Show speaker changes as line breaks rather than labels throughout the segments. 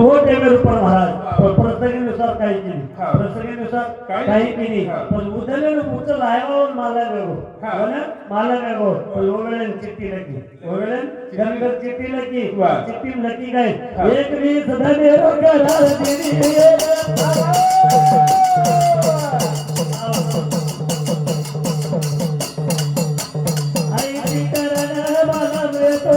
आणि हो टेबल पर महाराज पण प्रसंगानुसार काही केली
हा.
प्रसंगानुसार
काही-
काही केली
हा.
पण उदलेलं उचल लायवावर मला वेगो
हा.
मला वेगो पण ओगळेन चिठ्ठी लकी ओगळेन गंगर चिठ्ठी लकी
वा.
चिठ्ठी लकी काय
हा.
एक वीस धने रोगाला दिली आई चिकरण मला मिळतो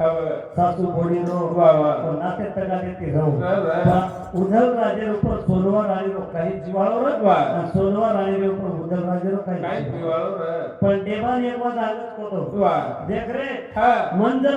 સાસુ
બોડીનો
નાતે તગાડેથી રહું ઉધલ રાજેર ઉપર સોનવા રાણીનો કઈ જીવાળો રહ સોનવા રાણી ઉપર ઉધલ રાજેનો કઈ જીવાળો
રહ
પણ દેવાન એક વાત આગળ
કોતો
દેખ રે મંદર